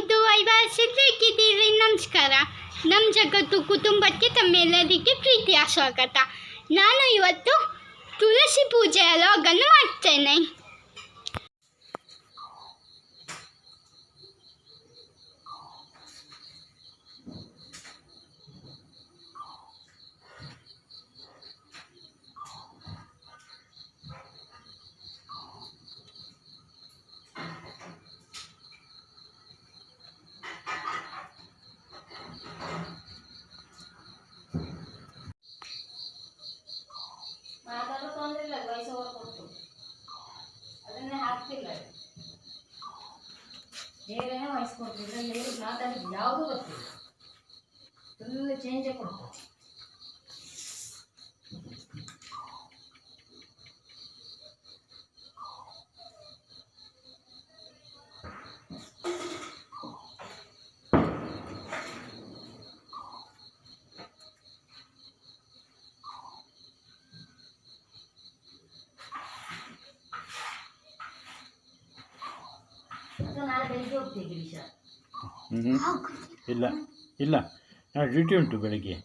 ಹೌದು ಹೇಗಿದ್ದೀರಿ ನಮಸ್ಕಾರ ನಮ್ಮ ಜಗತ್ತು ಕುಟುಂಬಕ್ಕೆ ತಮ್ಮೆಲ್ಲರಿಗೆ ಪ್ರೀತಿಯ ಸ್ವಾಗತ ನಾನು ಇವತ್ತು ತುಳಸಿ ಪೂಜೆಯ ಲಾಗನ್ನು ಮಾಡ್ತೇನೆ ಅದನ್ನೇ ಹಾಕ್ತಿಲ್ಲ ಬೇರೆನೇ ವಯಸ್ಸು ಕೊಡ್ತು ಇದರಲ್ಲಿ ಹೇಳಿ ಮಾತಾಡಿದ್ದು ಯಾವುದೂ ಗೊತ್ತಿಲ್ಲ ಫುಲ್ ಚೇಂಜೇ ಕೊಡ್ತು ಇಲ್ಲ ಇಲ್ಲ. ಡ್ಯೂಟಿ ಉಂಟು ಬೆಳಿಗ್ಗೆ.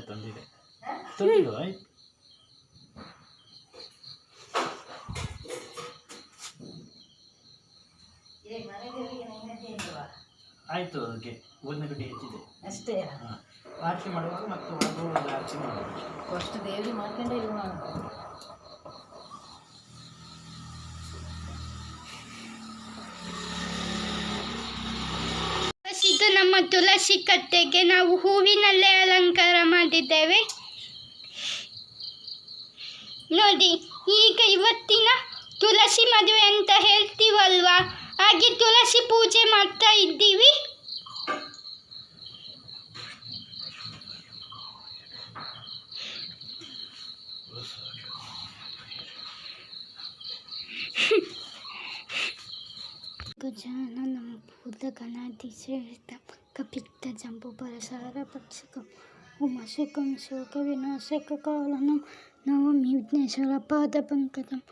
ಇಲ್ಲ ತಂದಿದೆ. ತಂದಿದ್ದು ಆಯ್ತು. ಆಯಿತು ಅದಕ್ಕೆ ಊದಿನ ಗಡ್ಡೆ ಹೆಚ್ಚಿದೆ. ಅಷ್ಟೇ? ಹಾಂ. ಆರತಿ ಮಾಡುವಾಗ ಮತ್ತು ಒಳಗೆ ಒಂದು ಆರತಿ ಮಾಡುವಾಗ ಫಸ್ಟ್ ದೇವ್ರಿಗೆ ಮಾಡ್ಕೊಂಡೆ ಇದು ಮಾಡೋದು ಇದು ನಮ್ಮ ತುಳಸಿ ಕಟ್ಟೆಗೆ ನಾವು ಹೂವಿನಲ್ಲೇ ಅಲಂಕಾರ ಮಾಡಿದ್ದೇವೆ. ನೋಡಿ, ಈಗ ಇವತ್ತಿನ ತುಳಸಿ ಮದುವೆ ಅಂತ ಹೇಳ್ತೀವಲ್ವಾ? ಹಾಗೆ ತುಳಸಿ ಪೂಜೆ ಮಾಡ್ತಾ ಇದ್ದೀವಿ. ಗಜಾನನ ಭೂತ ಗಣಾಧಿಸೇವಿತ ಕಪಿತ್ತ ಜಂಬು ಬರಸಾರ ಪಕ್ಷಕಂ ಉಮಶಕಂ ಶೋಕ ವಿನಾಶಕ ಕಾಲನಂ, ನವಮಿ ವಿಘ್ನೇಶ್ವರ ಪಾದ ಪಂಕಜಂ.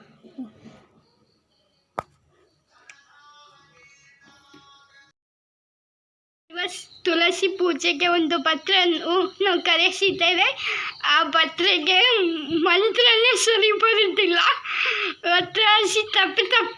ತುಳಸಿ ಪೂಜೆಗೆ ಒಂದು ಪತ್ರವನ್ನು ಕರೆಸಿದ್ದೇವೆ. ಆ ಪತ್ರೆಗೆ ಮಂತ್ರನೇ ಸರಿ ಬರುತ್ತಿಲ್ಲ ಪತ್ರ ಹಸಿ ತಪ್ಪು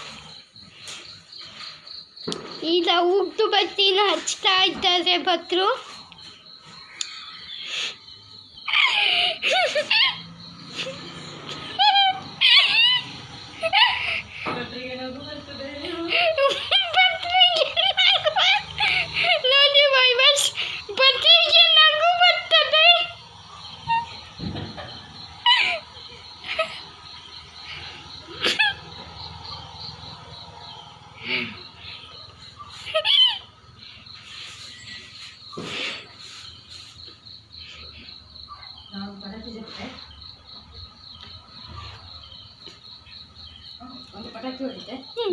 ಈಗ ಉಗ್ದು ಬತ್ತಿನ ಹಚ್ತಾ ಇದ್ದಾರೆ ಭಟ್ರು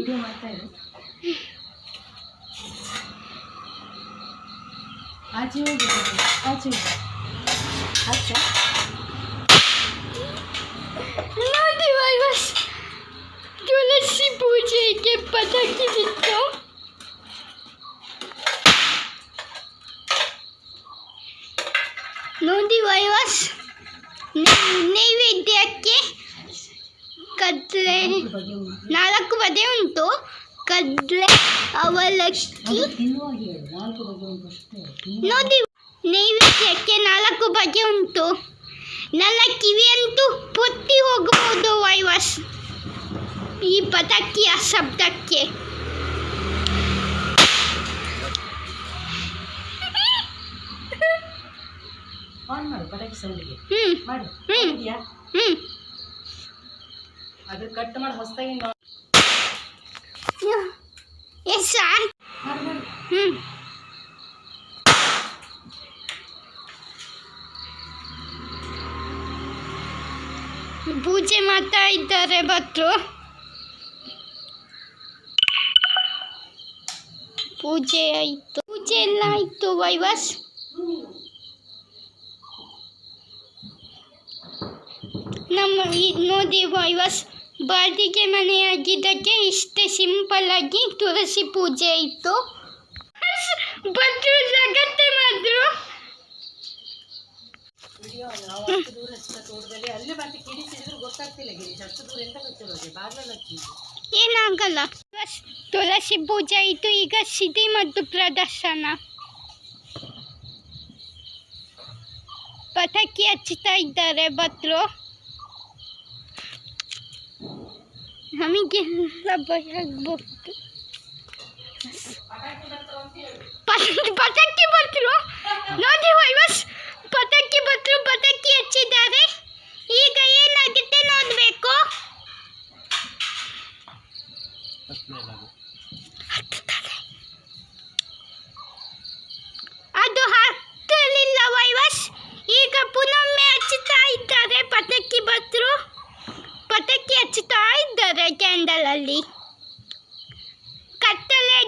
वीडियो मारता है। आज हो गया आज हो। गया अच्छा। नोटी भाई, बस। पूछे के पता की दिखो नोटी भाई, बस। नहीं नहीं देख के ಹೇಳು ನಾಲ್ಕು ಬಗ್ಗೆ ಉಂಟು ಅಷ್ಟೇ ತಿನ್ನುವಾಗ ನೋಡಿ ನೈವೇದ್ಯಕ್ಕೆ ನಾಲ್ಕು ಬಗೆ ಉಂಟು ನನ್ನ ಕಿವಿಯಂತೂ ಪೊತ್ತಿ ಹೋಗಬಹುದು ವೈವಸ್ ಈ ಪಟಾಕಿಯ ಶಬ್ದಕ್ಕೆ ಆನ್ ಮಾಡು ಪಟಾಕಿ ಸೌಂಡಿಗೆ ಹ್ಮ್ ಮಾಡು ಹ್ಮ್. ಇದೆಯಾ ಹ್ಮ್ ಅದ್ರ ಕಟ್ ಮಾಡಿ ಹೊಸದಾಗಿ ಪೂಜೆ ಮಾಡ್ತಾ ಇದ್ದಾರೆ ಭಟ್ರು. ಪೂಜೆ ಆಯ್ತು. ಪೂಜೆ ಎಲ್ಲ ಆಯಿತು, ವೈವಸ್. ನಮ್ಮ ನೋಡಿ, ವೈವಸ್. ಬಾಡಿಗೆ ಮನೆ ಆಗಿದ್ದಕ್ಕೆ ಇಷ್ಟೇ ಸಿಂಪಲ್ ಆಗಿ ತುಳಸಿ ಪೂಜೆ ಇತ್ತು ಭಟ್ರು ಜಗತ್ತೆ ಮಾಡಿದ್ರು ವಿಡಿಯೋ ನಾವು ಅಷ್ಟು ದೂರ ಅಷ್ಟು ತೋಟದಲ್ಲಿ ಅಲ್ಲಿ ಮತ್ತೆ ಕಿಡಿಸಿದ್ರು ಗೊತ್ತಾಗ್ತಿಲ್ಲ ಗಿರೀಶ್ ಅಷ್ಟು ದೂರ ಎಂತ ಗೊತ್ತಿರೋದು ಬಾಗ್ಲಲ್ಲಿ ಹಚ್ಚಿದ್ದು ಏನಾಗಲ್ಲ ಬಸ್ ತುಳಸಿ ಪೂಜೆ ಆಯಿತು ಈಗ ಸಿಡಿ ಮತ್ತು ಪ್ರದರ್ಶನ ಪಟಾಕಿ ಹಚ್ಚುತ್ತಾ ಇದ್ದಾರೆ ಭಟ್ರು আমি গেলাম রাখবো पटक की बतलो नदी भाई, बस। पटक की बतलो पटक की अच्छी दादे ಕತ್ತಲೆ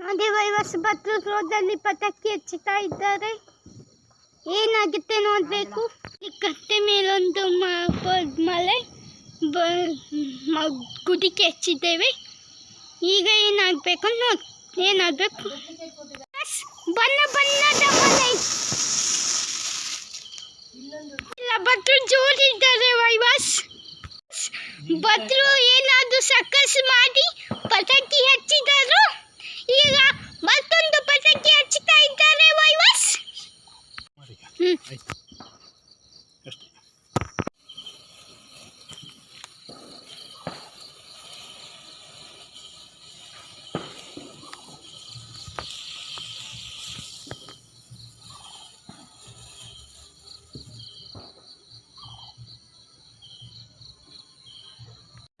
ನೋಡಿ ವೈವಸ್ ಭಟ್ರು ರೋಡಲ್ಲಿ ಪಟಾಕಿ ಹಚ್ಚುತ್ತಾ ಇದ್ದಾರೆ ಏನಾಗುತ್ತೆ ನೋಡಬೇಕು ಈ ಕಟ್ಟೆ ಮೇಲೊಂದು ಮ- ಬ- ಮಲೆ ಬ ಮ- ಗುಡಿಗೆ ಹಚ್ಚಿದ್ದೇವೆ ಈಗ ಏನಾಗಬೇಕು ನೋಡ್ ಏನಾಗಬೇಕು ಬಣ್ಣ ಬಣ್ಣದ ಮನೆ ಇಲ್ಲ ಭಟ್ರು ಜೋರಿದ್ದಾರೆ ವೈವಾಸ್ ಭಟ್ರು ಏನಾದ್ರು ಸಕ್ಕಸ್ ಮಾಡಿ ಪಟಾಕಿ ಹಚ್ಚಿದರು ಈಗ ಮತ್ತೊಂದು ಪಟಾಕಿ ಹಚ್ಚುತ್ತಾ ಇದ್ದಾರೆ ವೈವಾಸ್ ಹ್ಮ್ ಆಯ್ತು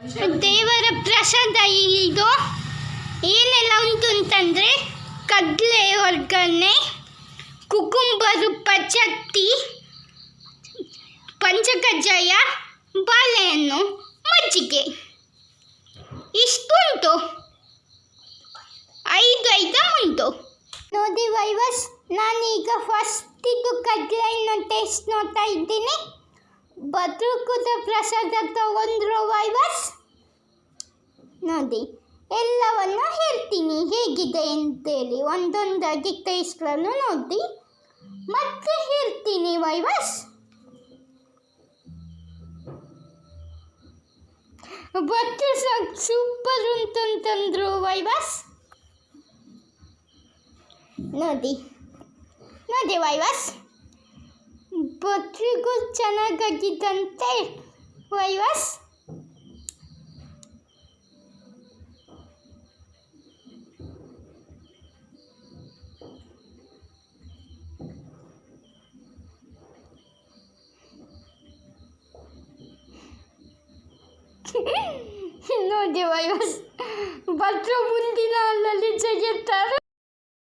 ಅಷ್ಟೇ ದೇವರ ಪ್ರಸಾದ ಇದು ಏನೆಲ್ಲ ಉಂಟು ಅಂತಂದರೆ ಕಡಲೆ ಒಗ್ಗರಣೆ ಕುಕುಂಬರು ಪಚಟ್ಟಿ ಪಂಚಕಜ್ಜಾಯ, ಬಾಳೆಹಣ್ಣು, ಮಜ್ಜಿಗೆ. ಇಷ್ಟುಂಟು. ಐದು ಐಟಮ್ ಉಂಟು. ನೋಡಿ ವೈವಸ್, ನಾನೀಗ ಫಸ್ಟ್ ಇದು ಕಡ್ಲೆಯನ್ನು ಟೇಸ್ಟ್ ನೋಡ್ತಾ ಇದ್ದೀನಿ. ಬದುಕುದ ಪ್ರಸಾದ ತಗೊಂಡ್ರು ವೈವಸ್? ನೋಡಿ. ಎಲ್ಲವನ್ನು ಹೇಳ್ತೀನಿ ಹೇಗಿದೆ ಅಂತೇಳಿ ಒಂದೊಂದಾಗಿ ಟೇಸ್ಟ್ಗಳನ್ನು ನೋಡಿ ಮತ್ತೆ ಹೇಳ್ತೀನಿ ವೈವಸ್ ಭಟ್ರು ಸೂಪರ್ ಉಂಟು ಅಂತಂದ್ರು ವೈವಸ್ ನೋಡಿ ನೋಡಿ ವೈವಸ್ ಭಟ್ರಿಗೂ ಚೆನ್ನಾಗಾಗಿದ್ದಂತೆ ವೈವಸ್ ನೋಡಿ ವೈವಸ್ ಭಟ್ರು ಮುಂದಿನ ಅಲ್ಲಲ್ಲಿ ಜಗಿರ್ತಾರೆ.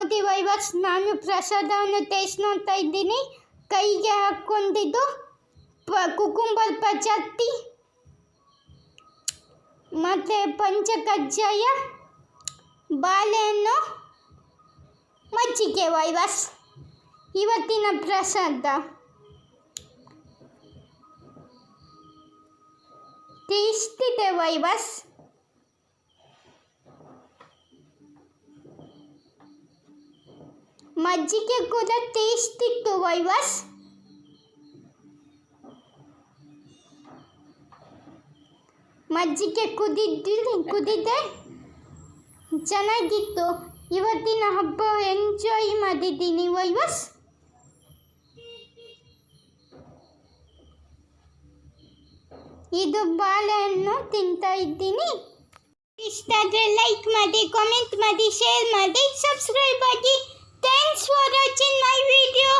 ನೋಡಿ ವೈವಸ್, ನಾನು ಪ್ರಸಾದವನ್ನು ಟೇಸ್ಟ್ ನೋಡ್ತಾ ಇದ್ದೀನಿ. ಕೈಗೆ ಹಾಕ್ಕೊಂಡಿದ್ದು ಪ ಕುಕುಂಬರ್ ಪಚತ್ತಿ ಮತ್ತು ಪಂಚಕಜ್ಜಾಯ, ಬಾಳೆಹಣ್ಣು, ಮಜ್ಜಿಗೆ ವೈವಾಸ್. ಇವತ್ತಿನ ಪ್ರಸಾದ. ಟೇಸ್ಟಿದೆ ವೈವಾಸ್ ಮಜ್ಜಿಗೆ ಕೂಡ ಟೇಸ್ಟ್ ಇತ್ತು ವೈವಾಸ್ ಮಜ್ಜಿಗೆ ಕುದಿದ್ದು ಕುದಿದೆ ಚೆನ್ನಾಗಿತ್ತು ಇವತ್ತಿನ ಹಬ್ಬ ಎಂಜಾಯ್ ಮಾಡಿದ್ದೀನಿ ವೈವಾಸ್ ಇದು ಬಾಳೆಹಣ್ಣು ತಿಂತಾ ಇದ್ದೀನಿ ಇಷ್ಟ ಆದರೆ ಲೈಕ್ ಮಾಡಿ ಕಾಮೆಂಟ್ ಮಾಡಿ ಶೇರ್ ಮಾಡಿ ಸಬ್ಸ್ಕ್ರೈಬ್ ಆಗಿ thanks for watching my video